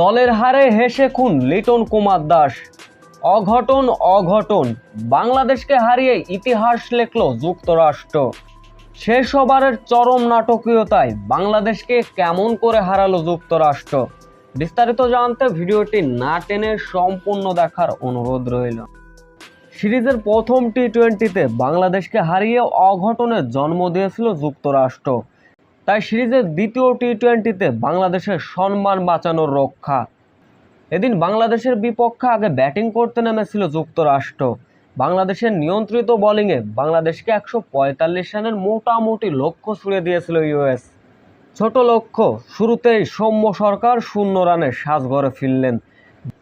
দলের হারে হেসে খুন লিটন কুমার দাস। অঘটন অঘটন, বাংলাদেশকে হারিয়ে ইতিহাস লেখল যুক্তরাষ্ট্র। শেষ ওভারের চরম নাটকীয়তায় বাংলাদেশকে কেমন করে হারালো যুক্তরাষ্ট্র? বিস্তারিত জানতে ভিডিওটি না টেনে সম্পূর্ণ দেখার অনুরোধ রইল। সিরিজের প্রথম টি টোয়েন্টিতে বাংলাদেশকে হারিয়ে অঘটনের জন্ম দিয়েছিল যুক্তরাষ্ট্র। তাই সিরিজের দ্বিতীয় টি টোয়েন্টিতে বাংলাদেশের সম্মান বাঁচানোর রক্ষা। এদিন বাংলাদেশের বিপক্ষে আগে ব্যাটিং করতে নেমেছিল যুক্তরাষ্ট্র। বাংলাদেশের নিয়ন্ত্রিত বোলিংয়ে বাংলাদেশকে একশো পঁয়তাল্লিশ রানের মোটামুটি লক্ষ্য ছুড়ে দিয়েছিল ইউএস। ছোট লক্ষ্য, শুরুতেই সৌম্য সরকার শূন্য রানে সাজঘরে ফিরলেন।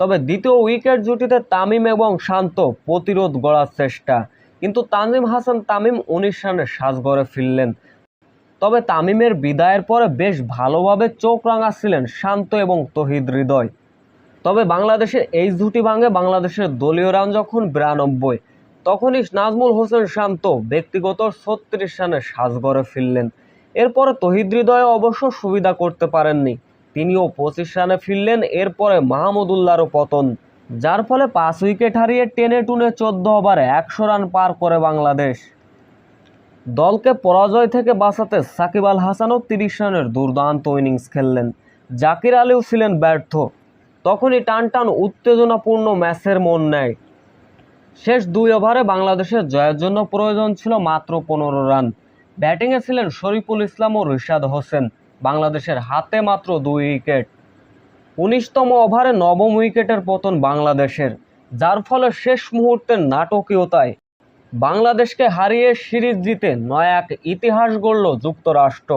তবে দ্বিতীয় উইকেট জুটিতে তামিম এবং শান্ত প্রতিরোধ গড়ার চেষ্টা। কিন্তু তানজিম হাসান তামিম উনিশ রানে সাজঘরে ফিরলেন। তবে তামিমের বিদায়ের পরে বেশ ভালোভাবে চোখ রাঙাচ্ছিলেন শান্ত এবং তহিদ হৃদয়। তবে বাংলাদেশের এই জুটি ভাঙে বাংলাদেশের দলীয় রান যখন বিরানব্বই, তখনই নাজমুল হোসেন শান্ত ব্যক্তিগত ছত্রিশ রানে সাজঘরে ফিরলেন। এরপরে তহিদ হৃদয় অবশ্য সুবিধা করতে পারেননি। তিনিও পঁচিশ রানে ফিরলেন, এরপরে মাহমুদুল্লাহরও পতন, যার ফলে পাঁচ উইকেট হারিয়ে টেনে টুনে চোদ্দ ওভারে একশো রান পার করে বাংলাদেশ। দলকে পরাজয় থেকে বাঁচাতে সাকিব আল হাসানও তিরিশ রানের দুর্দান্ত ইনিংস খেললেন। জাকির আলীও ছিলেন ব্যর্থ। তখনই টান টান উত্তেজনাপূর্ণ ম্যাচের মন নেয়। শেষ দুই ওভারে বাংলাদেশের জয়ের জন্য প্রয়োজন ছিল মাত্র পনেরো রান। ব্যাটিংয়ে ছিলেন শরীফুল ইসলাম ও রিশাদ হোসেন, বাংলাদেশের হাতে মাত্র দুই উইকেট। উনিশতম ওভারে নবম উইকেটের পতন বাংলাদেশের, যার ফলে শেষ মুহূর্তের নাটকীয়তায় বাংলাদেশকে হারিয়ে সিরিজ জিতে নয় এক ইতিহাস গড়ল যুক্তরাষ্ট্র।